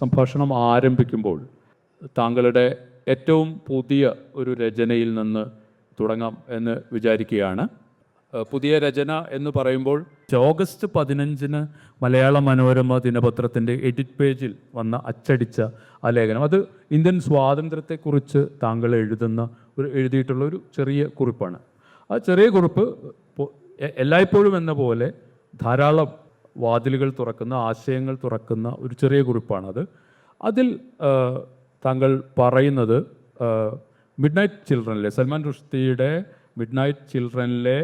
സംഭാഷണം ആരംഭിക്കുമ്പോൾ താങ്കളുടെ ഏറ്റവും പുതിയ ഒരു രചനയിൽ നിന്ന് തുടങ്ങാം എന്ന് വിചാരിക്കുകയാണ്. പുതിയ രചന എന്ന് പറയുമ്പോൾ ഓഗസ്റ്റ് പതിനഞ്ചിന് മലയാള മനോരമ ദിനപത്രത്തിന്റെ എഡിറ്റ് പേജിൽ വന്ന അച്ചടിച്ച ആ ലേഖനം. അത് ഇന്ത്യൻ സ്വാതന്ത്ര്യത്തെക്കുറിച്ച് താങ്കൾ എഴുതുന്ന ഒരു എഴുതിയിട്ടുള്ള ഒരു ചെറിയ കുറിപ്പാണ്. ആ ചെറിയ കുറിപ്പ് എല്ലായ്പ്പോഴും എന്ന പോലെ ധാരാളം വാതിലുകൾ തുറക്കുന്ന ആശയങ്ങൾ തുറക്കുന്ന ഒരു ചെറിയ കുറിപ്പാണത്. അതിൽ താങ്കൾ പറയുന്നത് മിഡ് നൈറ്റ് ചിൽഡ്രനിലെ സൽമാൻ റുഷ്ദിയുടെ മിഡ് നൈറ്റ് ചിൽഡ്രനിലെ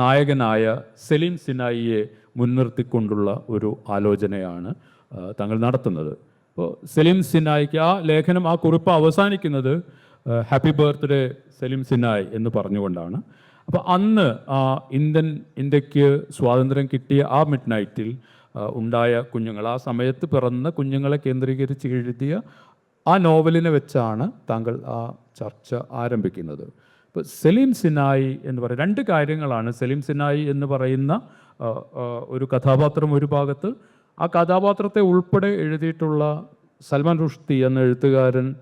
നായകനായ സെലിം സിനായിയെ മുൻനിർത്തിക്കൊണ്ടുള്ള ഒരു ആലോചനയാണ് താങ്കൾ നടത്തുന്നത്. അപ്പോൾ സെലിം സിനായിക്ക് ആ ലേഖനം ആ കുറിപ്പ് അവസാനിക്കുന്നത് ഹാപ്പി ബർത്ത്ഡേ സെലിം സിനായ് എന്ന് പറഞ്ഞുകൊണ്ടാണ്. അപ്പോൾ അന്ന് ഇന്ത്യൻ ഇന്ത്യയ്ക്ക് സ്വാതന്ത്ര്യം കിട്ടിയ ആ മിഡ് നൈറ്റിൽ ഉണ്ടായ കുഞ്ഞുങ്ങൾ ആ സമയത്ത് പിറന്ന കുഞ്ഞുങ്ങളെ കേന്ദ്രീകരിച്ച് എഴുതിയ ആ നോവലിനെ വെച്ചാണ് താങ്കൾ ആ ചർച്ച ആരംഭിക്കുന്നത്. ഇപ്പോൾ സെലീം സിനായി എന്ന് പറയുന്ന രണ്ട് കാര്യങ്ങളാണ്. സെലീം സിനായി എന്ന് പറയുന്ന ഒരു കഥാപാത്രം ഒരു ഭാഗത്ത് ആ കഥാപാത്രത്തെ ഉൾപ്പെടെ എഴുതിയിട്ടുള്ള സൽമാൻ റുഷ്തി എന്ന എഴുത്തുകാരൻ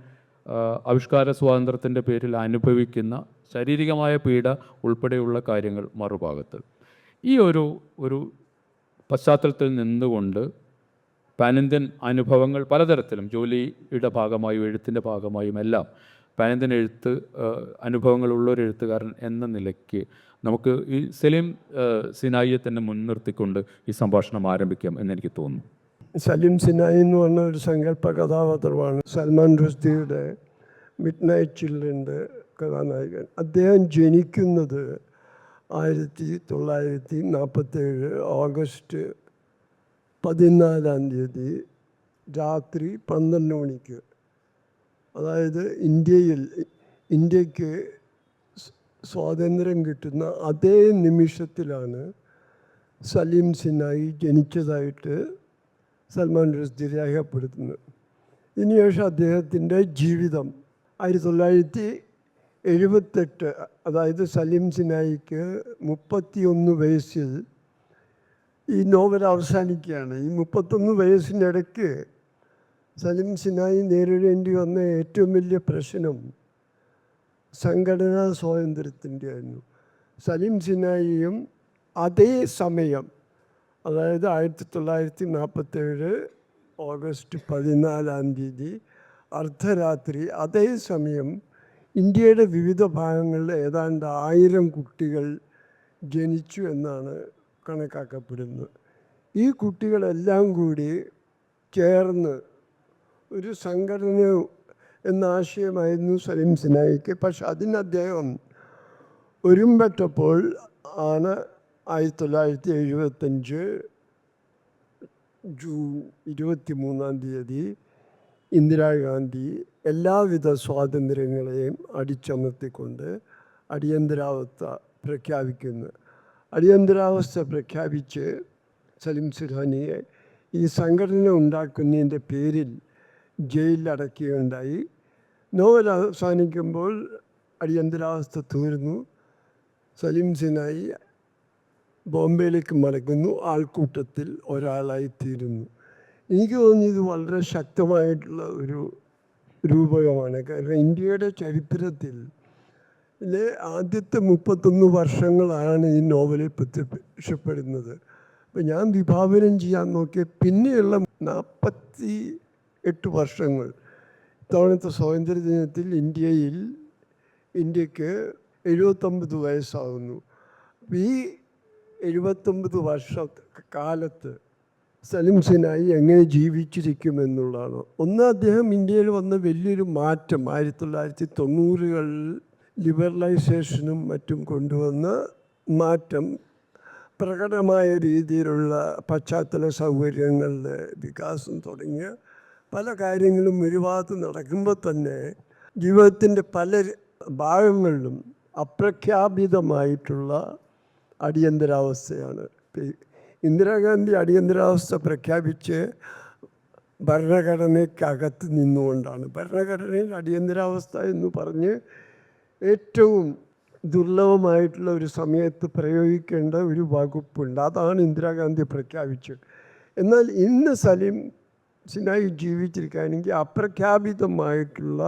ആവിഷ്കാര സ്വാതന്ത്ര്യത്തിന്റെ പേരിൽ അനുഭവിക്കുന്ന ശാരീരികമായ പീഡ ഉൾപ്പെടെയുള്ള കാര്യങ്ങൾ മറുഭാഗത്ത്. ഈ ഒരു ഒരു പശ്ചാത്തലത്തിൽ നിന്നുകൊണ്ട് പാനിന്ത്യൻ അനുഭവങ്ങൾ പലതരത്തിലും ജോലിയുടെ ഭാഗമായും എഴുത്തിന്റെ ഭാഗമായും എല്ലാം പാനിന്ത്യൻ എഴുത്ത് അനുഭവങ്ങളുള്ള ഒരു എഴുത്തുകാരൻ എന്ന നിലയ്ക്ക് നമുക്ക് ഈ സലീം സിനായിയെ തന്നെ മുൻനിർത്തിക്കൊണ്ട് ഈ സംഭാഷണം ആരംഭിക്കാം എന്നെനിക്ക് തോന്നുന്നു. സലീം സിനായി എന്ന് പറഞ്ഞ ഒരു സങ്കല്പ കഥാപാത്രമാണ് സൽമാൻ റുസ്തിയുടെ മിഡ് നൈറ്റ് ചിൽഡ്രന്റെ കഥാനായകൻ അദ്ദേഹം ജനിക്കുന്നത് ആയിരത്തി തൊള്ളായിരത്തി നാൽപ്പത്തേഴ് ഓഗസ്റ്റ് പതിനാലാം തീയതി രാത്രി പന്ത്രണ്ട് മണിക്ക്. അതായത് ഇന്ത്യയിൽ ഇന്ത്യയ്ക്ക് സ്വാതന്ത്ര്യം കിട്ടുന്ന അതേ നിമിഷത്തിലാണ് സലീം സിനായി ജനിച്ചതായിട്ട് സൽമാൻ റസ്ദി രേഖപ്പെടുത്തുന്നത്. ഇതിനുശേഷം അദ്ദേഹത്തിന്റെ ജീവിതം ആയിരത്തി തൊള്ളായിരത്തി എഴുപത്തെട്ട് അതായത് സലീം സിനായിക്ക് മുപ്പത്തിയൊന്ന് വയസ്സിൽ ഈ നോവൽ അവസാനിക്കുകയാണ്. ഈ മുപ്പത്തൊന്ന് വയസ്സിനിടയ്ക്ക് സലീം സിനായി നേരിടേണ്ടി വന്ന ഏറ്റവും വലിയ പ്രശ്നം സംഘടനാ സ്വാതന്ത്ര്യത്തിന്റെ ആയിരുന്നു സലീം സിനായിയും അതേ സമയം അതായത് ആയിരത്തി തൊള്ളായിരത്തി നാൽപ്പത്തേഴ് ഓഗസ്റ്റ് പതിനാലാം തീയതി അർദ്ധരാത്രി അതേ സമയം ഇന്ത്യയുടെ വിവിധ ഭാഗങ്ങളിൽ ഏതാണ്ട് ആയിരം കുട്ടികൾ ജനിച്ചു എന്നാണ് കണക്കാക്കപ്പെടുന്നത്. ഈ കുട്ടികളെല്ലാം കൂടി ചേർന്ന് ഒരു സംഘടന എന്ന ആശയമായിരുന്നു സലീം സിനായിക്ക്. പക്ഷെ അതിന് അദ്ദേഹം ആണ് ആയിരത്തി തൊള്ളായിരത്തി എഴുപത്തഞ്ച് ജൂൺ ഇരുപത്തി മൂന്നാം തീയതി ഇന്ദിരാഗാന്ധി എല്ലാവിധ സ്വാതന്ത്ര്യങ്ങളെയും അടിച്ചമർത്തിക്കൊണ്ട് അടിയന്തരാവസ്ഥ പ്രഖ്യാപിക്കുന്നു. അടിയന്തരാവസ്ഥ പ്രഖ്യാപിച്ച് സലിം സുഹാനിയെ ഈ സംഘടന ഉണ്ടാക്കുന്നതിന്റെ പേരിൽ ജയിലിലടക്കുകയുണ്ടായി. നോവൽ അവസാനിക്കുമ്പോൾ അടിയന്തരാവസ്ഥ തീർന്നു. സലിം സിനായി ബോംബെയിലേക്ക് മടങ്ങുന്നു. ആൾക്കൂട്ടത്തിൽ ഒരാളായി തീരുന്നു. എനിക്ക് തോന്നി ഇത് വളരെ ശക്തമായിട്ടുള്ള ഒരു രൂപകമാണ്. കാരണം ഇന്ത്യയുടെ ചരിത്രത്തിൽ ആദ്യത്തെ മുപ്പത്തൊന്ന് വർഷങ്ങളാണ് ഈ നോവലിൽ പ്രത്യക്ഷപ്പെടുന്നത്. അപ്പം ഞാൻ വിഭാവനം ചെയ്യാൻ നോക്കിയ പിന്നെയുള്ള നാൽപ്പത്തി എട്ട് വർഷങ്ങൾ ഇത്തവണത്തെ സ്വാതന്ത്ര്യ ദിനത്തിൽ ഇന്ത്യയിൽ ഇന്ത്യയ്ക്ക് എഴുപത്തൊമ്പത് വയസ്സാകുന്നു ഈ എഴുപത്തൊമ്പത് വർഷ കാലത്ത് സലിം സിനായി എങ്ങനെ ജീവിച്ചിരിക്കുമെന്നുള്ളതാണ്. ഒന്ന് അദ്ദേഹം ഇന്ത്യയിൽ വന്ന വലിയൊരു മാറ്റം ആയിരത്തി തൊള്ളായിരത്തി തൊണ്ണൂറുകളിൽ ലിബറലൈസേഷനും മറ്റും കൊണ്ടുവന്ന മാറ്റം പ്രകടമായ രീതിയിലുള്ള പശ്ചാത്തല സൗകര്യങ്ങളുടെ വികാസം തുടങ്ങിയ പല കാര്യങ്ങളും ഒരു ഭാഗത്ത് നടക്കുമ്പോൾ തന്നെ ജീവിതത്തിന്റെ പല ഭാഗങ്ങളിലും അപ്രഖ്യാപിതമായിട്ടുള്ള അടിയന്തരാവസ്ഥയാണ് ഇന്ദിരാഗാന്ധി അടിയന്തരാവസ്ഥ പ്രഖ്യാപിച്ച് ഭരണഘടനയ്ക്കകത്ത് നിന്നുകൊണ്ടാണ്. ഭരണഘടനയിൽ അടിയന്തരാവസ്ഥ എന്ന് പറഞ്ഞ് ഏറ്റവും ദുർലഭമായിട്ടുള്ള ഒരു സമയത്ത് പ്രയോഗിക്കേണ്ട ഒരു വകുപ്പുണ്ട്. അതാണ് ഇന്ദിരാഗാന്ധി പ്രഖ്യാപിച്ചത്. എന്നാൽ ഇന്ന് സലീം സിനായി ജീവിച്ചിരിക്കുകയാണെങ്കിൽ അപ്രഖ്യാപിതമായിട്ടുള്ള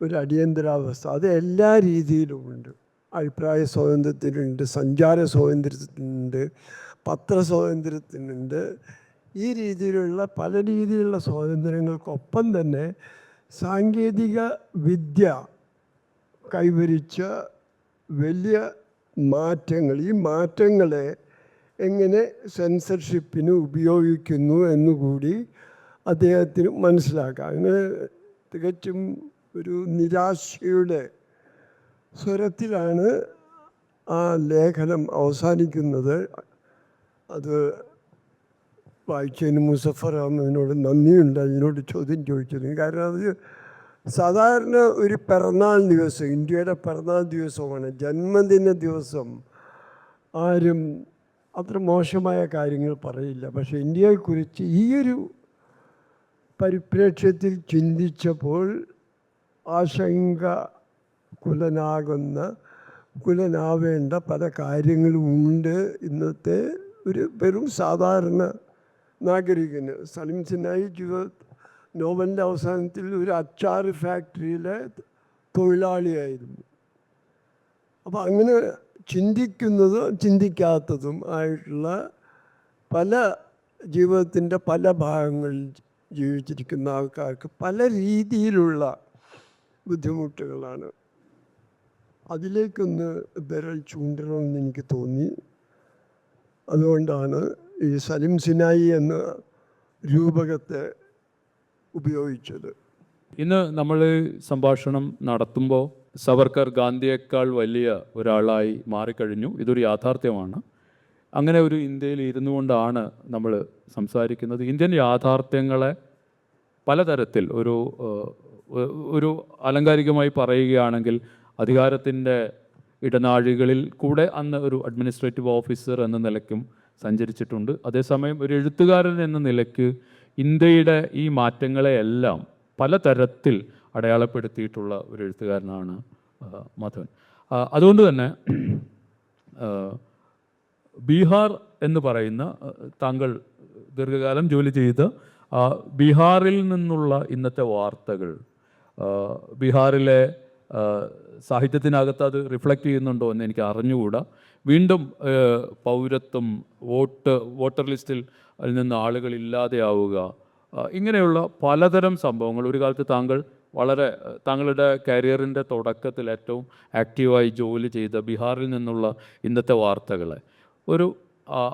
ഒരു അടിയന്തരാവസ്ഥ അത് എല്ലാ രീതിയിലുമുണ്ട് അഭിപ്രായ സ്വാതന്ത്ര്യത്തിനുണ്ട് സഞ്ചാര സ്വാതന്ത്ര്യത്തിനുണ്ട് പത്ര സ്വാതന്ത്ര്യത്തിനുണ്ട് ഈ രീതിയിലുള്ള പല രീതിയിലുള്ള സ്വാതന്ത്ര്യങ്ങൾക്കൊപ്പം തന്നെ സാങ്കേതിക വിദ്യ കൈവരിച്ച വലിയ മാറ്റങ്ങൾ ഈ മാറ്റങ്ങളെ എങ്ങനെ സെൻസർഷിപ്പിന് ഉപയോഗിക്കുന്നു എന്നുകൂടി അദ്ദേഹത്തിന് മനസ്സിലാക്കാം. അങ്ങനെ തികച്ചും ഒരു നിരാശയുടെ സ്വരത്തിലാണ് ആ ലേഖനം അവസാനിക്കുന്നത്. അത് വായിച്ചതിന് മുസഫർ അഹമ്മദിനോട് നന്ദിയുണ്ട് അതിനോട് ചോദ്യം ചോദിച്ചതിന് കാരണം അത് സാധാരണ ഒരു പിറന്നാൾ ദിവസം ഇന്ത്യയുടെ പിറന്നാൾ ദിവസമാണ് ജന്മദിന ദിവസം. ആരും അത്ര മോശമായ കാര്യങ്ങൾ പറയില്ല. പക്ഷേ ഇന്ത്യയെക്കുറിച്ച് ഈയൊരു പരിപ്രേക്ഷ്യത്തിൽ ചിന്തിച്ചപ്പോൾ ആശങ്ക കുലനാകുന്ന കുലനാവേണ്ട പല കാര്യങ്ങളും ഉണ്ട് ഇന്നത്തെ ഒരു വെറും സാധാരണ നാഗരികന്. സലിം സിനായി ജീവിത നോവലിന്റെ അവസാനത്തിൽ ഒരു അച്ചാർ ഫാക്ടറിയിലെ തൊഴിലാളിയായിരുന്നു. അപ്പോൾ അങ്ങനെ ചിന്തിക്കുന്നതും ചിന്തിക്കാത്തതും ആയിട്ടുള്ള പല ജീവിതത്തിന്റെ പല ഭാഗങ്ങളിൽ ജീവിച്ചിരിക്കുന്ന ആൾക്കാർക്ക് പല രീതിയിലുള്ള ബുദ്ധിമുട്ടുകളാണ്. അതിലേക്കൊന്ന് വിരൽ ചൂണ്ടണമെന്ന് എനിക്ക് തോന്നി. അതുകൊണ്ടാണ് ഈ സലിം സിനായി എന്ന രൂപകത്തെ ഉപയോഗിച്ചത്. ഇന്ന് നമ്മൾ സംഭാഷണം നടത്തുമ്പോൾ സവർക്കർ ഗാന്ധിയേക്കാൾ വലിയ ഒരാളായി മാറിക്കഴിഞ്ഞു. ഇതൊരു യാഥാർത്ഥ്യമാണ്. അങ്ങനെ ഒരു ഇന്ത്യയിൽ ഇരുന്നു കൊണ്ടാണ് നമ്മൾ സംസാരിക്കുന്നത്. ഇന്ത്യൻ യാഥാർത്ഥ്യങ്ങളെ പലതരത്തിൽ ഒരു ഒരു അലങ്കാരികമായി പറയുകയാണെങ്കിൽ അധികാരത്തിന്റെ ഇടനാഴികളിൽ കൂടെ അന്ന് ഒരു അഡ്മിനിസ്ട്രേറ്റീവ് ഓഫീസർ എന്ന നിലയ്ക്കും സഞ്ചരിച്ചിട്ടുണ്ട്. അതേസമയം ഒരു എഴുത്തുകാരൻ എന്ന നിലയ്ക്ക് ഇന്ത്യയുടെ ഈ മാറ്റങ്ങളെയെല്ലാം പലതരത്തിൽ അടയാളപ്പെടുത്തിയിട്ടുള്ള ഒരു എഴുത്തുകാരനാണ് മാധവൻ. അതുകൊണ്ട് തന്നെ ബീഹാർ എന്ന് പറയുന്ന താങ്കൾ ദീർഘകാലം ജോലി ചെയ്ത് ബീഹാറിൽ നിന്നുള്ള ഇന്നത്തെ വാർത്തകൾ ബീഹാറിലെ സാഹിത്യത്തിനകത്ത് അത് റിഫ്ലക്റ്റ് ചെയ്യുന്നുണ്ടോ എന്ന് എനിക്ക് അറിഞ്ഞുകൂടാ. വീണ്ടും പൗരത്വം വോട്ട് വോട്ടർ ലിസ്റ്റിൽ നിന്ന് ആളുകൾ ഇല്ലാതെയാവുക ഇങ്ങനെയുള്ള പലതരം സംഭവങ്ങൾ. ഒരു കാലത്ത് താങ്കൾ വളരെ താങ്കളുടെ കരിയറിന്റെ തുടക്കത്തിൽ ഏറ്റവും ആക്റ്റീവായി ജോലി ചെയ്ത ബീഹാറിൽ നിന്നുള്ള ഇന്നത്തെ വാർത്തകളെ. ഒരു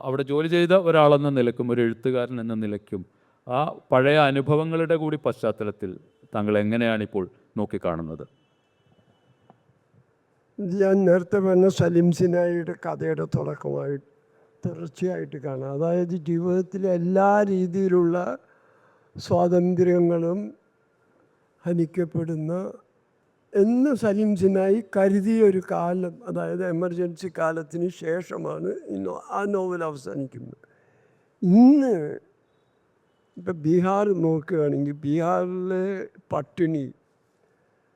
അവിടെ ജോലി ചെയ്ത ഒരാളെന്ന നിലക്കും ഒരു എഴുത്തുകാരൻ എന്ന നിലയ്ക്കും ആ പഴയ അനുഭവങ്ങളുടെ കൂടി പശ്ചാത്തലത്തിൽ താങ്കൾ എങ്ങനെയാണിപ്പോൾ നോക്കിക്കാണുന്നത്? ഞാൻ നേരത്തെ പറഞ്ഞ സലിം സിനായിയുടെ കഥയുടെ തുടക്കമായി തുടർച്ചയായിട്ട് കാണാം. അതായത് ജീവിതത്തിലെ എല്ലാ രീതിയിലുള്ള സ്വാതന്ത്ര്യങ്ങളും ഹനിക്കപ്പെടുന്ന എന്ന് സലിം സിനായി കരുതിയ ഒരു കാലം അതായത് എമർജൻസി കാലത്തിന് ശേഷമാണ് ഇന്ന് ആ നോവൽ അവസാനിക്കുന്നത്. ഇന്ന് ഇപ്പം ബീഹാർ നോക്കുകയാണെങ്കിൽ ബീഹാറിലെ പട്ടിണി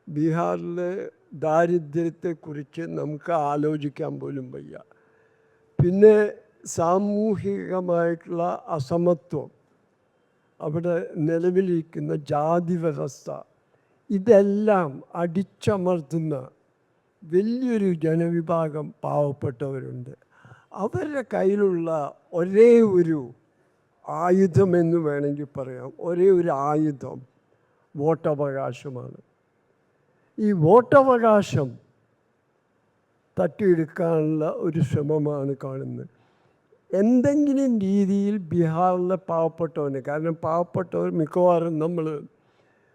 ബീഹാറിലെ ദാരിദ്ര്യത്തെക്കുറിച്ച് നമുക്ക് ആലോചിക്കാൻ പോലും വയ്യ. പിന്നെ സാമൂഹികമായിട്ടുള്ള അസമത്വം അവിടെ നിലവിലിരിക്കുന്ന ജാതി വ്യവസ്ഥ ഇതെല്ലാം അടിച്ചമർത്തുന്ന വലിയൊരു ജനവിഭാഗം പാവപ്പെട്ടവരുണ്ട്. അവരുടെ കയ്യിലുള്ള ഒരേ ഒരു ആയുധമെന്ന് വേണമെങ്കിൽ പറയാം. ഒരേ ഒരു ആയുധം വോട്ടവകാശമാണ്. ഈ വോട്ടവകാശം തട്ടിയെടുക്കാനുള്ള ഒരു ശ്രമമാണ് കാണുന്നത്. എന്തെങ്കിലും രീതിയിൽ ബീഹാറിലെ പാവപ്പെട്ടവന് കാരണം പാവപ്പെട്ടവർ മിക്കവാറും നമ്മൾ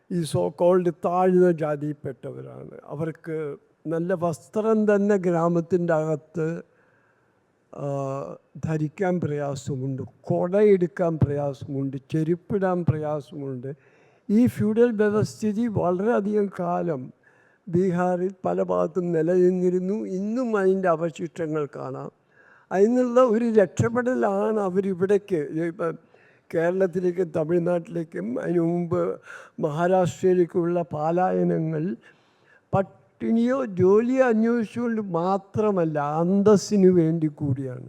ഈ സോ കോൾഡ് താഴ്ന്ന ജാതിയിൽപ്പെട്ടവരാണ്. അവർക്ക് നല്ല വസ്ത്രം തന്നെ ഗ്രാമത്തിന്റെ അകത്ത് ധരിക്കാൻ പ്രയാസമുണ്ട് കൊടയെടുക്കാൻ പ്രയാസമുണ്ട് ചെരുപ്പിടാൻ പ്രയാസമുണ്ട്. ഈ ഫ്യൂഡൽ വ്യവസ്ഥിതി വളരെയധികം കാലം ബീഹാറിൽ പല ഭാഗത്തും നിലനിന്നിരുന്നു. ഇന്നും അതിന്റെ അവശിഷ്ടങ്ങൾ കാണാം. അതിനുള്ള ഒരു രക്ഷപ്പെടലാണ് അവരിവിടേക്ക്. ഇപ്പം കേരളത്തിലേക്കും തമിഴ്നാട്ടിലേക്കും അതിനു മുമ്പ് മഹാരാഷ്ട്രയിലേക്കുള്ള പാലായനങ്ങൾ പട്ടിണിയോ ജോലിയോ അന്വേഷിച്ചുകൊണ്ട് മാത്രമല്ല അന്തസ്സിന് വേണ്ടി കൂടിയാണ്.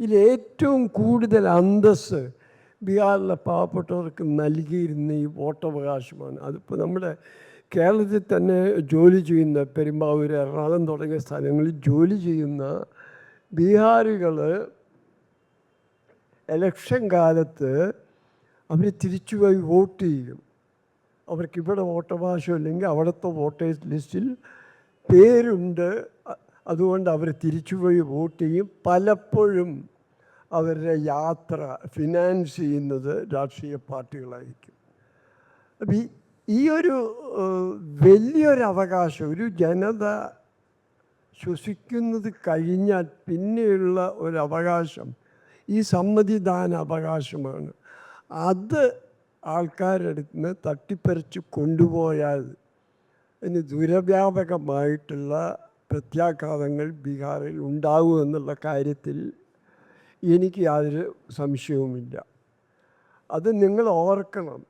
ഇതിലേറ്റവും കൂടുതൽ അന്തസ്സ് ബീഹാറിലെ പാവപ്പെട്ടവർക്ക് നൽകിയിരുന്ന ഈ വോട്ടവകാശമാണ്. അതിപ്പോൾ നമ്മുടെ കേരളത്തിൽ തന്നെ ജോലി ചെയ്യുന്ന പെരുമ്പാവൂർ എറണാകുളം തുടങ്ങിയ സ്ഥലങ്ങളിൽ ജോലി ചെയ്യുന്ന ബീഹാറികൾ എലക്ഷൻ കാലത്ത് അവർ തിരിച്ചുപോയി വോട്ട് ചെയ്യും. അവർക്ക് ഇവിടെ വോട്ടവകാശം ഇല്ലെങ്കിൽ അവിടുത്തെ വോട്ടേഴ്സ് ലിസ്റ്റിൽ പേരുണ്ട്. അതുകൊണ്ട് അവർ തിരിച്ചുപോയി വോട്ട് ചെയ്യും. പലപ്പോഴും അവരുടെ യാത്ര ഫിനാൻസ് ചെയ്യുന്നത് രാഷ്ട്രീയ പാർട്ടികളായിരിക്കും. അപ്പം ഈ ഈ ഒരു വലിയൊരു അവകാശം ഒരു ജനത ശ്വസിക്കുന്നത് കഴിഞ്ഞാൽ പിന്നെയുള്ള ഒരു അവകാശം ഈ സമ്മതിദാന അവകാശമാണ്. അത് ആൾക്കാരെടുത്ത് തട്ടിപ്പറിച്ച് കൊണ്ടുപോയാൽ ഇനി ദുരവ്യാപകമായിട്ടുള്ള പ്രത്യാഘാതങ്ങൾ ബീഹാറിൽ ഉണ്ടാകുമെന്നുള്ള കാര്യത്തിൽ എനിക്ക് യാതൊരു സംശയവുമില്ല. അത് നിങ്ങൾ ഓർക്കണം.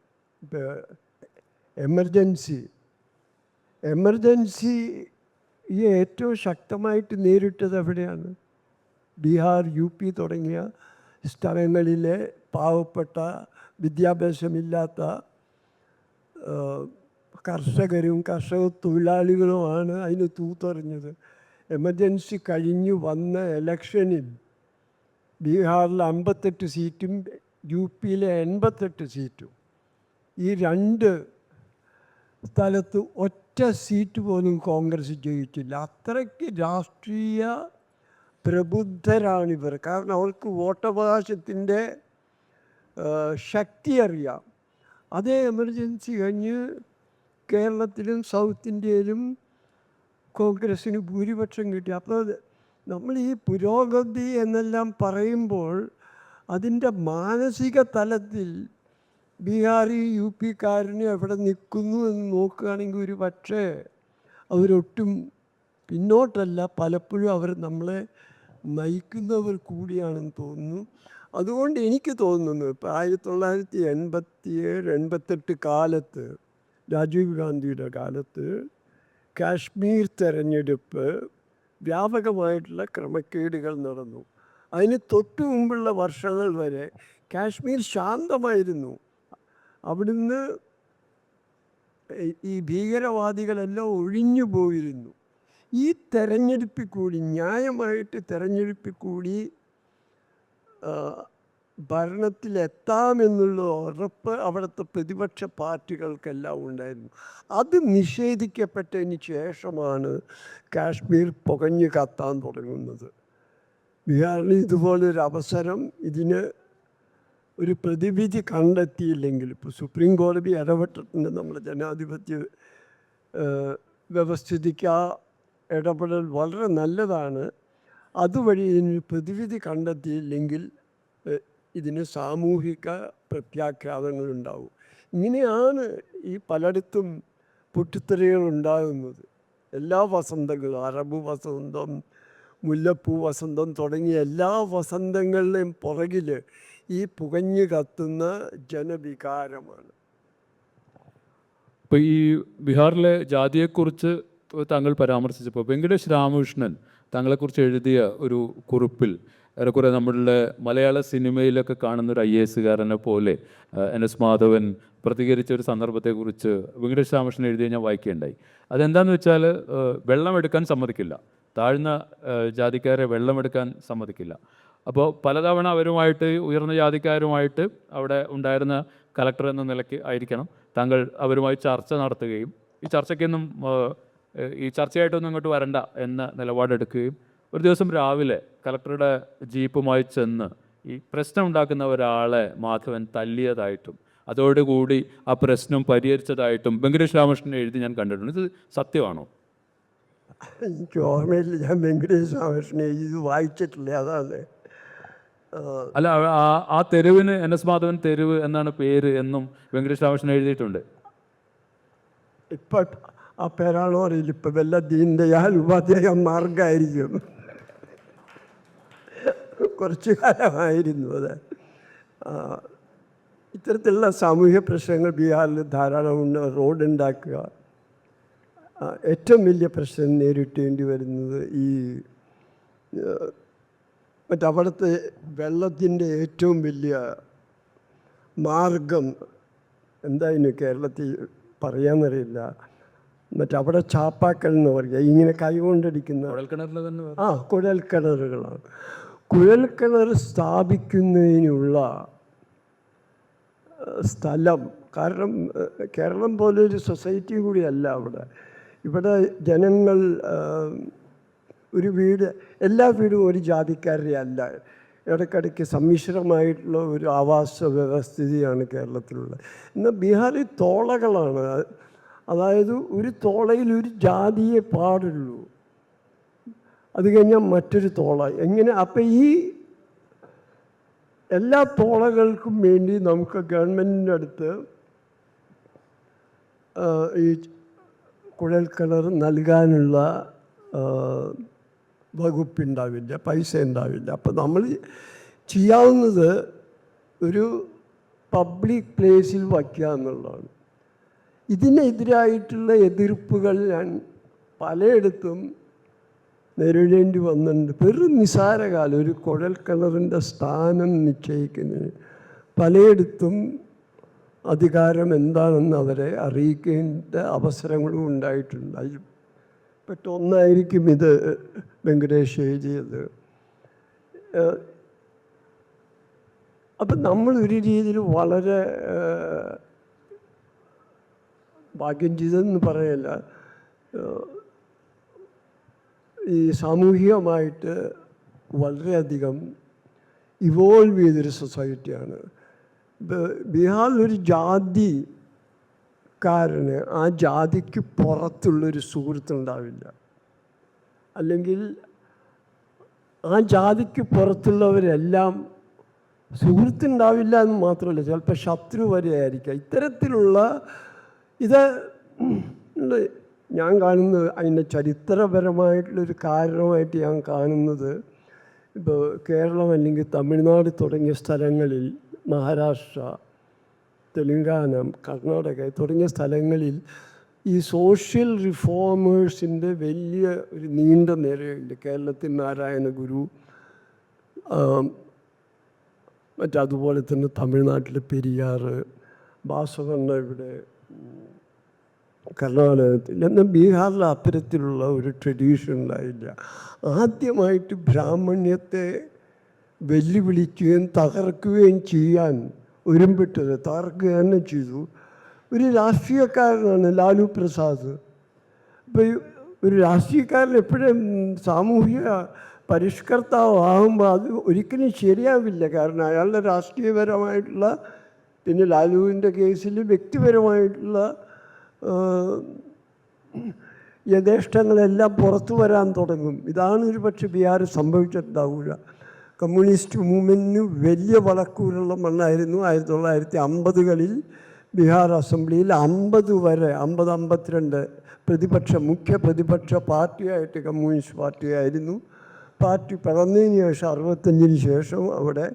എമർജൻസി. എമർജൻസിയെ ഏറ്റവും ശക്തമായിട്ട് നേരിട്ടത് എവിടെയാണ്? ബീഹാർ യു പി തുടങ്ങിയ സ്ഥലങ്ങളിലെ പാവപ്പെട്ട വിദ്യാഭ്യാസമില്ലാത്ത കർഷകരും കർഷക തൊഴിലാളികളുമാണ് അതിന് തൂത്തെറിഞ്ഞത്. എമർജൻസി കഴിഞ്ഞു വന്ന ഇലക്ഷനിൽ ബീഹാറിൽ അമ്പത്തെട്ട് സീറ്റും യു പിയിലെ എൺപത്തെട്ട് സീറ്റും. ഈ രണ്ട് സ്ഥലത്ത് ഒറ്റ സീറ്റ് പോലും കോൺഗ്രസ് ജയിച്ചില്ല. അത്രയ്ക്ക് രാഷ്ട്രീയ പ്രബുദ്ധരാണിവർ കാരണം അവർക്ക് വോട്ടവകാശത്തിന്റെ ശക്തി അറിയാം. അതേ എമർജൻസി കഴിഞ്ഞ് കേരളത്തിലും സൗത്ത് ഇന്ത്യയിലും കോൺഗ്രസ്സിന് ഭൂരിപക്ഷം കിട്ടി. അപ്പോൾ നമ്മൾ ഈ പുരോഗതി എന്നെല്ലാം പറയുമ്പോൾ അതിന്റെ മാനസിക തലത്തിൽ ബീഹാറി യു പിക്കാരന് എവിടെ നിൽക്കുന്നു എന്ന് നോക്കുകയാണെങ്കിൽ ഒരു പക്ഷേ അവരൊട്ടും പിന്നോട്ടല്ല. പലപ്പോഴും അവർ നമ്മളെ നയിക്കുന്നവർ കൂടിയാണെന്ന് തോന്നുന്നു. അതുകൊണ്ട് എനിക്ക് തോന്നുന്നു ഇപ്പോൾ ആയിരത്തി തൊള്ളായിരത്തി എൺപത്തി ഏഴ് എൺപത്തെട്ട് കാലത്ത് രാജീവ് ഗാന്ധിയുടെ കാലത്ത് കാശ്മീർ തെരഞ്ഞെടുപ്പ് വ്യാപകമായിട്ടുള്ള ക്രമക്കേടുകൾ നടന്നു. അതിന് തൊട്ടു മുമ്പുള്ള വർഷങ്ങൾ വരെ കാശ്മീർ ശാന്തമായിരുന്നു. അവിടുന്ന് ഈ- ഭീകരവാദികളെല്ലാം ഒഴിഞ്ഞു പോയിരുന്നു. ഈ തെരഞ്ഞെടുപ്പിൽ കൂടി ന്യായമായിട്ട് തെരഞ്ഞെടുപ്പിൽ കൂടി ഭരണത്തിലെത്താമെന്നുള്ള ഉറപ്പ് അവിടുത്തെ പ്രതിപക്ഷ പാർട്ടികൾക്കെല്ലാം ഉണ്ടായിരുന്നു. അത് നിഷേധിക്കപ്പെട്ടതിന് ശേഷമാണ് കാശ്മീർ പുകഞ്ഞു കത്താൻ തുടങ്ങുന്നത്. ബീഹാറിൽ ഇതുപോലൊരു അവസരം ഇതിന് ഒരു പ്രതിവിധി കണ്ടെത്തിയില്ലെങ്കിൽ ഇപ്പോൾ സുപ്രീം കോടതി ഇടപെട്ടിട്ടുണ്ട് നമ്മുടെ ജനാധിപത്യ വ്യവസ്ഥിതിക്ക് ആ ഇടപെടൽ വളരെ നല്ലതാണ്. അതുവഴി ഇതിന് പ്രതിവിധി കണ്ടെത്തിയില്ലെങ്കിൽ ഇതിന് സാമൂഹിക പ്രത്യാഘാതങ്ങളുണ്ടാവും ഇങ്ങനെയാണ് ഈ പലയിടത്തും പൊട്ടിത്തെറികൾ ഉണ്ടാകുന്നത്. എല്ലാ വസന്തങ്ങളും അറബ് വസന്തം മുല്ലപ്പൂ വസന്തം തുടങ്ങിയ എല്ലാ വസന്തങ്ങളുടെയും പുറകിൽ ഈ പുകഞ്ഞു കത്തുന്ന ജനവികാരമാണ്. ഇപ്പോൾ ഈ ബീഹാറിലെ ജാതിയെക്കുറിച്ച് താങ്കൾ പരാമർശിച്ചപ്പോൾ വെങ്കടേഷ് രാമകൃഷ്ണൻ താങ്കളെക്കുറിച്ച് എഴുതിയ ഒരു കുറിപ്പിൽ ഏറെക്കുറെ നമ്മളുടെ മലയാള സിനിമയിലൊക്കെ കാണുന്ന ഒരു ഐ എസുകാരനെ പോലെ എൻ എസ് മാധവൻ പ്രതികരിച്ച ഒരു സന്ദർഭത്തെക്കുറിച്ച് വെങ്കടേഷ് രാമകൃഷ്ണൻ എഴുതി ഞാൻ വായിക്കുകയുണ്ടായി അതെന്താണെന്ന് വെച്ചാൽ വെള്ളം എടുക്കാൻ സമ്മതിക്കില്ല. താഴ്ന്ന ജാതിക്കാരെ വെള്ളമെടുക്കാൻ സമ്മതിക്കില്ല. അപ്പോൾ പലതവണ അവരുമായിട്ട് ഉയർന്ന ജാതിക്കാരുമായിട്ട് അവിടെ ഉണ്ടായിരുന്ന കലക്ടർ എന്ന നിലയ്ക്ക് ആയിരിക്കണം താങ്കൾ അവരുമായി ചർച്ച നടത്തുകയും ഈ ചർച്ചയ്ക്കൊന്നും ഈ ചർച്ചയായിട്ടൊന്നും ഇങ്ങോട്ട് വരണ്ട എന്ന നിലപാടെടുക്കുകയും ഒരു ദിവസം രാവിലെ കലക്ടറുടെ ജീപ്പുമായി ചെന്ന് ഈ പ്രശ്നം ഉണ്ടാക്കുന്ന ഒരാളെ മാധവൻ തല്ലിയതായിട്ടും അതോടുകൂടി ആ പ്രശ്നം പരിഹരിച്ചതായിട്ടും വെങ്കടേഷ് രാമകൃഷ്ണൻ എഴുതി ഞാൻ കണ്ടിട്ടുണ്ട്. ഇത് സത്യമാണോ? എനിക്ക് ഓർമ്മയില്ല. ഞാൻ വെങ്കടേഷ് രാമകൃഷ്ണൻ എഴുതി വായിച്ചിട്ടില്ല. അതാണ്. അല്ല ആ- തെരുവിന് എൻ എസ് മാധവൻ തെരുവ് എന്നാണ് പേര് എന്നും വെങ്കടേഷ് രാമകൃഷ്ണൻ എഴുതിയിട്ടുണ്ട്. ഇപ്പം ആ പേരാണോ അറിയില്ല. ഇപ്പം വല്ല ദീൻ ഉപാധ്യായ മാർഗമായിരിക്കും കുറച്ചു കാലമായിരുന്നു അത്. ഇത്തരത്തിലുള്ള സാമൂഹ്യ പ്രശ്നങ്ങൾ ബീഹാറിൽ ധാരാളമുണ്ട് റോഡ് ഉണ്ടാക്കുക. ഏറ്റവും വലിയ പ്രശ്നം നേരിട്ടേണ്ടി വരുന്നത് ഈ മറ്റവിടുത്തെ വെള്ളത്തിന്റെ ഏറ്റവും വലിയ മാർഗം എന്താ ഇനി കേരളത്തിൽ പറയാമെന്നറിയില്ല മറ്റവിടെ ചാപ്പാക്കൽ എന്ന് പറയുക ഇങ്ങനെ വേറെ- ആ കുഴൽക്കിണറുകളാണ്. കുഴൽക്കിണർ സ്ഥാപിക്കുന്നതിനുള്ള സ്ഥലം കാരണം കേരളം പോലൊരു ഒരു സൊസൈറ്റി കൂടിയല്ല അവിടെ. ഇവിടെ ജനങ്ങൾ ഒരു വീട് എല്ലാ വീടും ഒരു ജാതിക്കാരുടെ അല്ല. ഇടയ്ക്കിടയ്ക്ക് സമ്മിശ്രമായിട്ടുള്ള ഒരു ആവാസ വ്യവസ്ഥിതിയാണ് കേരളത്തിലുള്ളത്. എന്നാൽ ബീഹാറിൽ തോളകളാണ്. അതായത് ഒരു തോളയിൽ ഒരു ജാതിയെ പാടുള്ളൂ. അത് കഴിഞ്ഞാൽ മറ്റൊരു തോള. എങ്ങനെ? അപ്പം ഈ എല്ലാ തോളകൾക്കും വേണ്ടി നമുക്ക് ഗവൺമെന്റിന്റെ അടുത്ത് ഈ കുഴൽക്കിണർ നൽകാനുള്ള വകുപ്പുണ്ടാവില്ല പൈസ ഉണ്ടാവില്ല അപ്പം നമ്മൾ ചെയ്യാവുന്നത് ഒരു പബ്ലിക് പ്ലേസിൽ വയ്ക്കുക എന്നുള്ളതാണ്. ഇതിനെതിരായിട്ടുള്ള എതിർപ്പുകൾ ഞാൻ പലയിടത്തും നേരിടേണ്ടി വന്നിട്ടുണ്ട്. വെറും നിസാരകാലം ഒരു കുഴൽക്കിണറിന്റെ സ്ഥാനം നിശ്ചയിക്കുന്നതിന് പലയിടത്തും അധികാരം എന്താണെന്ന് അവരെ അറിയിക്കേണ്ട അവസരങ്ങളും ഉണ്ടായിട്ടുണ്ട്. പെട്ട ഒന്നായിരിക്കും ഇത് വെങ്കടേഷ് എഴുതിയത്. അപ്പം നമ്മൾ ഒരു രീതിയിൽ വളരെ ഭാഗ്യം ചെയ്തതെന്ന് പറയല്ല. ഈ സാമൂഹികമായിട്ട് വളരെയധികം ഇവോൾവ് ചെയ്തൊരു സൊസൈറ്റിയാണ്. ബീഹാറിലൊരു ബീഹാറിൽ ജാതിക്കാരന് ആ ജാതിക്ക് പുറത്തുള്ളൊരു സുഹൃത്തുണ്ടാവില്ല അല്ലെങ്കിൽ ആ ജാതിക്ക് പുറത്തുള്ളവരെല്ലാം സുഹൃത്തുണ്ടാവില്ല എന്ന് മാത്രമല്ല ചിലപ്പോൾ ശത്രു വരെയായിരിക്കുക ഇത്തരത്തിലുള്ള ഇത് ഞാൻ കാണുന്നത് അതിന്റെ ചരിത്രപരമായിട്ടുള്ളൊരു കാരണമായിട്ട് ഞാൻ കാണുന്നത് ഇപ്പോൾ കേരളം അല്ലെങ്കിൽ തമിഴ്നാട് തുടങ്ങിയ സ്ഥലങ്ങളിൽ മഹാരാഷ്ട്ര തെലുങ്കാന കർണാടക തുടങ്ങിയ സ്ഥലങ്ങളിൽ ഈ സോഷ്യൽ റിഫോമേഴ്സിന്റെ വലിയ ഒരു നീണ്ട നിരയുണ്ട്. കേരളത്തിൽ നാരായണ ഗുരു മറ്റതുപോലെ തന്നെ തമിഴ്നാട്ടിലെ പെരിയാർ ബാസവണ്ണ ഇവിടെ കർണാടകത്തിൽ എന്നാൽ ബീഹാറിൽ അത്തരത്തിലുള്ള ഒരു ട്രഡീഷൻ ഉണ്ടായില്ല. ആദ്യമായിട്ട് ബ്രാഹ്മണ്യത്തെ വെല്ലുവിളിക്കുകയും തകർക്കുകയും ചെയ്യാൻ ഒരുമ്പിട്ടത് തകർക്കുക തന്നെ ചെയ്തു. ഒരു രാഷ്ട്രീയക്കാരനാണ് ലാലു പ്രസാദ്. അപ്പോൾ ഒരു രാഷ്ട്രീയക്കാരൻ എപ്പോഴും സാമൂഹിക പരിഷ്കർത്താവ് ആകുമ്പോൾ അത് ഒരിക്കലും ശരിയാവില്ല. കാരണം അയാളുടെ രാഷ്ട്രീയപരമായിട്ടുള്ള പിന്നെ ലാലുവിന്റെ കേസിൽ വ്യക്തിപരമായിട്ടുള്ള യഥേഷ്ടങ്ങളെല്ലാം പുറത്തു വരാൻ തുടങ്ങും. ഇതാണ് ഒരു പക്ഷേ ബിഹാർ സംഭവിച്ചിട്ടുണ്ടാവുക കമ്മ്യൂണിസ്റ്റ് മൂവ്മെന്റിന് വലിയ വളക്കൂറുള്ള മണ്ണായിരുന്നു ആയിരത്തി തൊള്ളായിരത്തി അമ്പതുകളിൽ ബീഹാർ അസംബ്ലിയിൽ അമ്പത് വരെ അമ്പത് അമ്പത്തിരണ്ട് പ്രതിപക്ഷ മുഖ്യ പ്രതിപക്ഷ പാർട്ടിയായിട്ട് കമ്മ്യൂണിസ്റ്റ് പാർട്ടിയായിരുന്നു. പാർട്ടി പിറന്നതിന് ശേഷം അറുപത്തഞ്ചിന് ശേഷം അവിടെ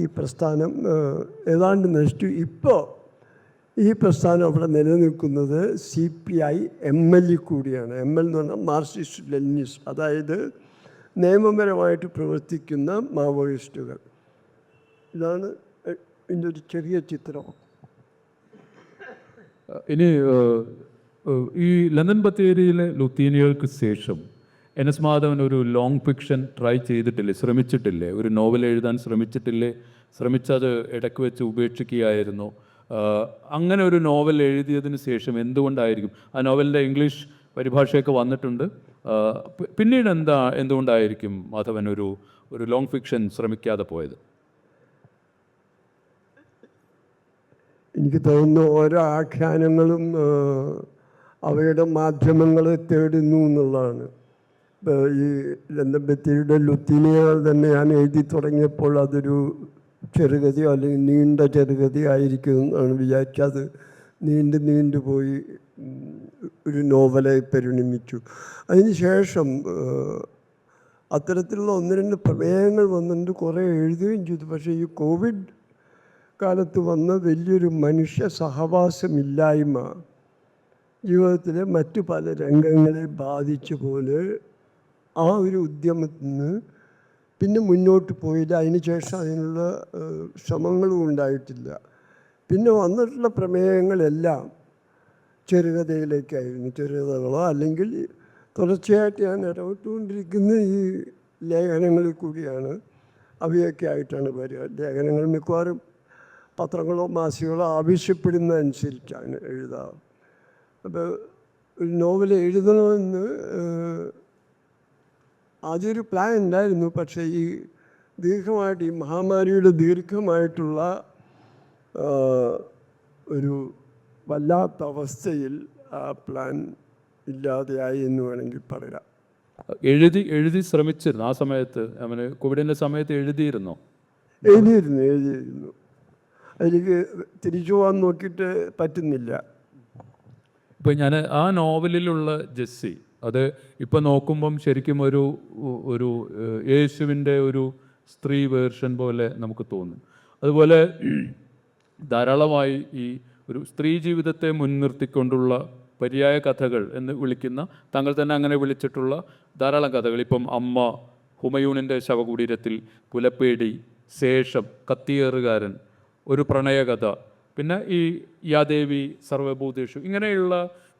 ഈ പ്രസ്ഥാനം ഏതാണ്ട് നശിച്ചു. ഇപ്പോൾ ഈ പ്രസ്ഥാനം അവിടെ നിലനിൽക്കുന്നത് C P I M L കൂടിയാണ്. എം എൽ എന്ന് പറഞ്ഞാൽ മാർക്സിസ്റ്റ് ലെനിനിസ്റ്റ്. അതായത് നിയമപരമായിട്ട് പ്രവർത്തിക്കുന്ന മാവോയിസ്റ്റുകൾ. ഇതാണ് ഇതിന്റെ ഒരു ചെറിയ ചിത്രം. ഇനി ഈ ലണ്ടൻ ബത്തേരിയിലെ ലുത്തീനിയകൾക്ക് ശേഷം എൻ എസ് മാധവൻ ഒരു ലോങ് ഫിക്ഷൻ ട്രൈ ചെയ്തിട്ടില്ലേ ശ്രമിച്ചിട്ടില്ലേ? ഒരു നോവൽ എഴുതാൻ ശ്രമിച്ചിട്ടില്ലേ? ശ്രമിച്ചത് ഇടയ്ക്ക് വെച്ച് ഉപേക്ഷിക്കുകയായിരുന്നു. അങ്ങനെ ഒരു നോവൽ എഴുതിയതിന് ശേഷം എന്തുകൊണ്ടായിരിക്കും? ആ നോവലിന്റെ ഇംഗ്ലീഷ് പരിഭാഷയൊക്കെ വന്നിട്ടുണ്ട്. പിന്നീട് എന്താ എന്തുകൊണ്ടായിരിക്കും മാധവൻ ഒരു ഒരു ലോങ് ഫിക്ഷൻ ശ്രമിക്കാതെ പോയത്? എനിക്ക് തോന്നുന്നു ഓരോ ആഖ്യാനങ്ങളും അവയുടെ മാധ്യമങ്ങളെ തേടുന്നു എന്നുള്ളതാണ്. ഈ ലണ്ടൻ ബത്തേരിയുടെ തന്നെ ഞാൻ എഴുതി തുടങ്ങിയപ്പോൾ അതൊരു ചെറുകഥയോ അല്ലെങ്കിൽ നീണ്ട ചെറുകഥയോ ആയിരിക്കും എന്നാണ് വിചാരിച്ചത്. നീണ്ട് നീണ്ടു പോയി ഒരു നോവലായി പരിണമിച്ചു. അതിനുശേഷം അത്തരത്തിലുള്ള ഒന്ന് രണ്ട് പ്രമേയങ്ങൾ വന്നിട്ട് കുറേ എഴുതുകയും ചെയ്തു. പക്ഷേ ഈ കോവിഡ് കാലത്ത് വന്ന വലിയൊരു മനുഷ്യ സഹവാസമില്ലായ്മ ജീവിതത്തിലെ മറ്റു പല രംഗങ്ങളെ ബാധിച്ച പോലെ ആ ഒരു ഉദ്യമത്തിൽ നിന്ന് പിന്നെ മുന്നോട്ട് പോയില്ല. അതിനുശേഷം അതിനുള്ള ശ്രമങ്ങളും ഉണ്ടായിട്ടില്ല. പിന്നെ വന്നിട്ടുള്ള പ്രമേയങ്ങളെല്ലാം ചെറുകഥയിലേക്കായിരുന്നു ചെറുകഥകളോ അല്ലെങ്കിൽ തുടർച്ചയായിട്ട് ഞാൻ ഇടപെട്ടുകൊണ്ടിരിക്കുന്ന ഈ ലേഖനങ്ങളിൽ കൂടിയാണ് അവയൊക്കെ ആയിട്ടാണ് വരിക. ലേഖനങ്ങൾ മിക്കവാറും പത്രങ്ങളോ മാസികളോ ആവശ്യപ്പെടുന്ന അനുസരിച്ചാണ് എഴുതാറ് അപ്പോൾ ഒരു നോവൽ എഴുതണമെന്ന് ആദ്യമൊരു പ്ലാൻ ഉണ്ടായിരുന്നു. പക്ഷേ ഈ ദീർഘമായിട്ട് ഈ മഹാമാരിയുടെ ദീർഘമായിട്ടുള്ള ഒരു വല്ലാത്ത അവസ്ഥയിൽ ആ പ്ലാൻ ഇല്ലാതെയായി എന്ന് വേണമെങ്കിൽ പറയാം. എഴുതി എഴുതി ശ്രമിച്ചിരുന്നു? ആ സമയത്ത് അവന് കോവിഡിന്റെ സമയത്ത് എഴുതിയിരുന്നോ? എഴുതിയിരുന്നു എഴുതിയിരുന്നു. അതിലേക്ക് തിരിച്ചു പോകാൻ നോക്കിയിട്ട് പറ്റുന്നില്ല. ഇപ്പം ഞാൻ ആ നോവലിലുള്ള ജെസ്സി അത് ഇപ്പം നോക്കുമ്പം ശരിക്കും ഒരു ഒരു യേശുവിന്റെ ഒരു സ്ത്രീ വേർഷൻ പോലെ നമുക്ക് തോന്നും. അതുപോലെ ധാരാളമായി ഈ ഒരു സ്ത്രീ ജീവിതത്തെ മുൻനിർത്തിക്കൊണ്ടുള്ള പര്യായ കഥകൾ എന്ന് വിളിക്കുന്ന താങ്കൾ തന്നെ അങ്ങനെ വിളിച്ചിട്ടുള്ള ധാരാളം കഥകൾ. ഇപ്പം അമ്മ ഹുമയൂണിന്റെ ശവകുടീരത്തിൽ പുലപ്പേടി ശേഷം കത്തിയേറുകാരൻ ഒരു പ്രണയകഥ പിന്നെ ഈ യാദേവി സർവഭൂതേഷു ഇങ്ങനെയുള്ള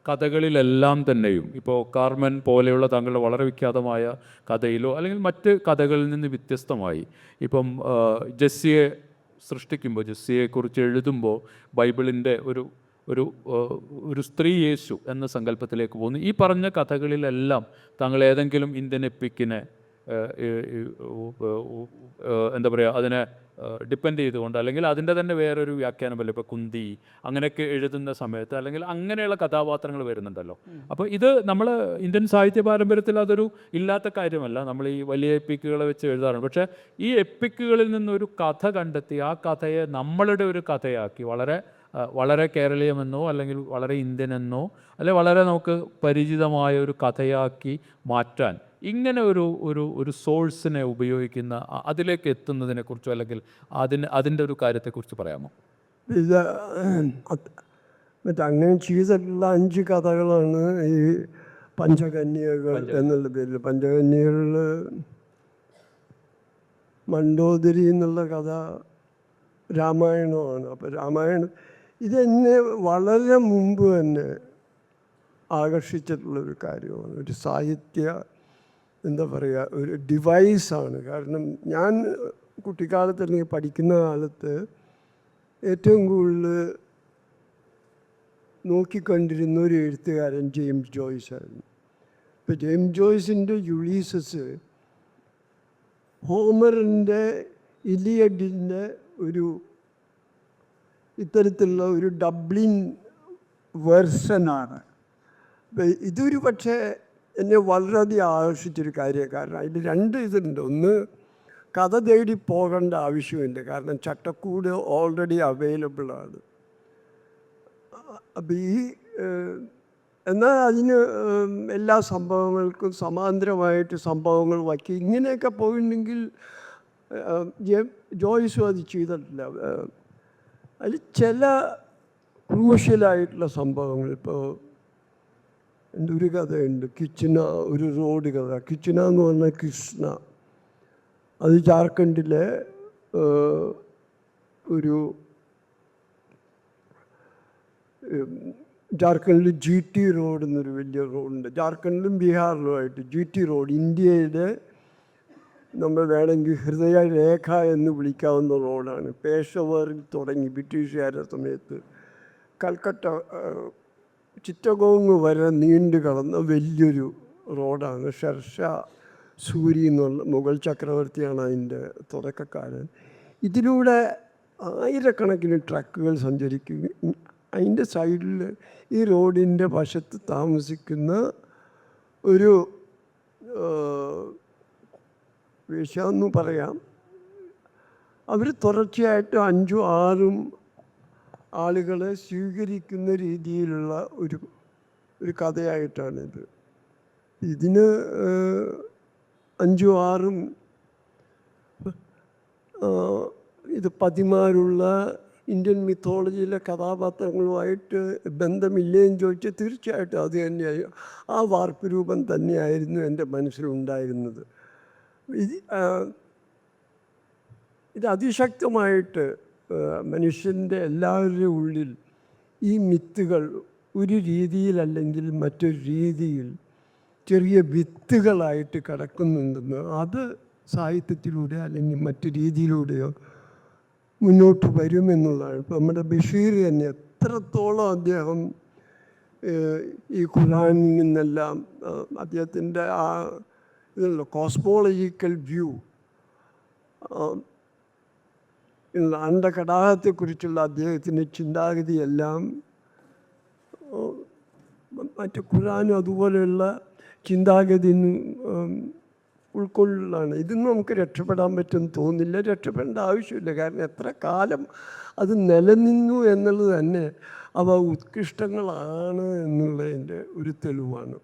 കഥകളിലെല്ലാം തന്നെയും ഇപ്പോൾ കാർമൻ പോലെയുള്ള താങ്കളുടെ വളരെ വിഖ്യാതമായ കഥയിലോ അല്ലെങ്കിൽ മറ്റ് കഥകളിൽ നിന്ന് വ്യത്യസ്തമായി ഇപ്പം ജെസ്സിയെ സൃഷ്ടിക്കുമ്പോൾ ജെസ്സിയെക്കുറിച്ച് എഴുതുമ്പോൾ ബൈബിളിന്റെ ഒരു ഒരു ഒരു സ്ത്രീ യേശു എന്ന സങ്കല്പത്തിലേക്ക് പോകുന്നു. ഈ പറഞ്ഞ കഥകളിലെല്ലാം താങ്കൾ ഏതെങ്കിലും ഇന്ത്യൻ എപ്പിക്കിനെ എന്താ പറയുക അതിനെ ഡിപ്പെൻഡ് ചെയ്തുകൊണ്ട് അല്ലെങ്കിൽ അതിന്റെ തന്നെ വേറൊരു വ്യാഖ്യാനം പോലെ ഇപ്പോൾ കുന്തി അങ്ങനെയൊക്കെ എഴുതുന്ന സമയത്ത് അല്ലെങ്കിൽ അങ്ങനെയുള്ള കഥാപാത്രങ്ങൾ വരുന്നുണ്ടല്ലോ. അപ്പോൾ ഇത് നമ്മൾ ഇന്ത്യൻ സാഹിത്യ പാരമ്പര്യത്തിൽ അതൊരു ഇല്ലാത്ത കാര്യമല്ല. നമ്മൾ ഈ വലിയ എപ്പിക്കുകളെ വെച്ച് എഴുതാറുണ്ട്. പക്ഷേ ഈ എപ്പിക്കുകളിൽ നിന്നൊരു കഥ കണ്ടെത്തി ആ കഥയെ നമ്മളുടെ ഒരു കഥയാക്കി വളരെ വളരെ കേരളീയമെന്നോ അല്ലെങ്കിൽ വളരെ ഇന്ത്യൻ എന്നോ അല്ലെങ്കിൽ വളരെ നമുക്ക് പരിചിതമായ ഒരു കഥയാക്കി മാറ്റാൻ ഇങ്ങനെ ഒരു ഒരു ഒരു സോഴ്സിനെ ഉപയോഗിക്കുന്ന അതിലേക്ക് എത്തുന്നതിനെക്കുറിച്ചോ അല്ലെങ്കിൽ അതിന് അതിന്റെ ഒരു കാര്യത്തെക്കുറിച്ച് പറയാമോ? ഇത് മറ്റേ അങ്ങനെ ചെയ്തിട്ടുള്ള അഞ്ച് കഥകളാണ് ഈ പഞ്ചകന്യകൾ എന്നുള്ള പേരിൽ. പഞ്ചകന്യകളിൽ മണ്ടോദരി എന്നുള്ള കഥ രാമായണമാണ്. അപ്പോൾ രാമായണം ഇതെന്നെ വളരെ മുമ്പ് തന്നെ ആകർഷിച്ചിട്ടുള്ളൊരു കാര്യമാണ്. ഒരു സാഹിത്യ എന്താ പറയുക ഒരു ഡിവൈസാണ് കാരണം ഞാൻ കുട്ടിക്കാലത്ത് അല്ലെങ്കിൽ പഠിക്കുന്ന കാലത്ത് ഏറ്റവും കൂടുതൽ നോക്കിക്കണ്ടിരുന്ന ഒരു എഴുത്തുകാരൻ ജെയിംസ് ജോയിസ് ആയിരുന്നു. ഇപ്പോൾ ജെയിംസ് ജോയ്സിന്റെ യുളീസസ് ഹോമറിന്റെ ഇലിയഡിന്റെ ഒരു ഇത്തരത്തിലുള്ള ഒരു ഡബ്ലിൻ വെർഷനാണ്. ഇതൊരു പക്ഷേ എന്നെ വളരെയധികം ആകർഷിച്ചൊരു കാര്യമാണ്. കാരണം അതിൽ രണ്ട് ഇതുണ്ട്. ഒന്ന് കഥ തേടി പോകേണ്ട ആവശ്യമില്ല കാരണം ചട്ടക്കൂട് ഓൾറെഡി അവൈലബിളാണ് അപ്പം ഈ എന്നാൽ അതിന് എല്ലാ സംഭവങ്ങൾക്കും സമാന്തരമായിട്ട് സംഭവങ്ങൾ വയ്ക്കി ഇങ്ങനെയൊക്കെ പോയിട്ടുണ്ടെങ്കിൽ ജോയിസും അത് ചെയ്തിട്ടില്ല. അതിൽ ചില ക്രൂഷ്യലായിട്ടുള്ള സംഭവങ്ങൾ ഇപ്പോൾ ഒരു കഥയുണ്ട്. കിച്ചന ഒരു റോഡ് കഥ. കിച്ചന എന്ന് പറഞ്ഞാൽ കൃഷ്ണ. അത് ജാർഖണ്ഡിലെ ഒരു ജാർഖണ്ഡിൽ ജി ടി റോഡ് എന്നൊരു വലിയ റോഡുണ്ട്. ജാർഖണ്ഡിലും ബീഹാറിലുമായിട്ട് ജി ടി റോഡ് ഇന്ത്യയിലെ നമ്മൾ വേണമെങ്കിൽ ഹൃദയരേഖ എന്ന് വിളിക്കാവുന്ന റോഡാണ്. പേഷവറിൽ തുടങ്ങി ബ്രിട്ടീഷുകാരുടെ സമയത്ത്. കൽക്കട്ട ചിറ്റഗോങ് വരെ നീണ്ടു കടന്ന വലിയൊരു റോഡാണ്. ഷെർഷാ സൂരി എന്നുള്ള മുഗൾ ചക്രവർത്തിയാണ് അതിന്റെ തുടക്കക്കാരൻ. ഇതിലൂടെ ആയിരക്കണക്കിന് ട്രക്കുകൾ സഞ്ചരിക്കുകയും അതിന്റെ സൈഡിൽ ഈ റോഡിന്റെ വശത്ത് താമസിക്കുന്ന ഒരു വേശ്യ പറയാം. അവർ തുടർച്ചയായിട്ട് അഞ്ചും ആറും ആളുകളെ സ്വീകരിക്കുന്ന രീതിയിലുള്ള ഒരു ഒരു കഥയായിട്ടാണിത് ഇതിന് അഞ്ചു ആറും ഇത് പതിമാരുള്ള ഇന്ത്യൻ മിത്തോളജിയിലെ കഥാപാത്രങ്ങളുമായിട്ട് ബന്ധമില്ലേന്ന് ചോദിച്ചാൽ തീർച്ചയായിട്ടും അത് തന്നെയായി ആ വാർപ്പ് രൂപം തന്നെയായിരുന്നു എന്റെ മനസ്സിലുണ്ടായിരുന്നത്. ഇത് അതിശക്തമായിട്ട് മനുഷ്യന്റെ എല്ലാവരുടെയും ഉള്ളിൽ ഈ മിത്തുകൾ ഒരു രീതിയിലല്ലെങ്കിൽ മറ്റൊരു രീതിയിൽ ചെറിയ വിത്തുകളായിട്ട് കിടക്കുന്നുണ്ടെന്ന് അത് സാഹിത്യത്തിലൂടെ അല്ലെങ്കിൽ മറ്റു രീതിയിലൂടെയോ മുന്നോട്ട് വരുമെന്നുള്ളതാണ്. ഇപ്പം നമ്മുടെ ബഷീർ തന്നെ എത്രത്തോളം അദ്ദേഹം ഈ ഖുലാനിൽ നിന്നെല്ലാം അദ്ദേഹത്തിന്റെ ആ ഇതല്ലോ കോസ്മോളജിക്കൽ വ്യൂ അണ്ടകടാഹത്തെക്കുറിച്ചുള്ള അദ്ദേഹത്തിന്റെ ചിന്താഗതിയെല്ലാം മറ്റ് ഖുറാനും അതുപോലെയുള്ള ചിന്താഗതി ഉൾക്കൊള്ളാണ് ഇതൊന്നും നമുക്ക് രക്ഷപ്പെടാൻ പറ്റുമെന്ന് തോന്നില്ല രക്ഷപ്പെടേണ്ട ആവശ്യമില്ല. കാരണം എത്ര കാലം അത് നിലനിന്നു എന്നുള്ളത് തന്നെ അവ ഉത്കൃഷ്ടങ്ങളാണ് എന്നുള്ളതിന്റെ ഒരു തെളിവാണ്.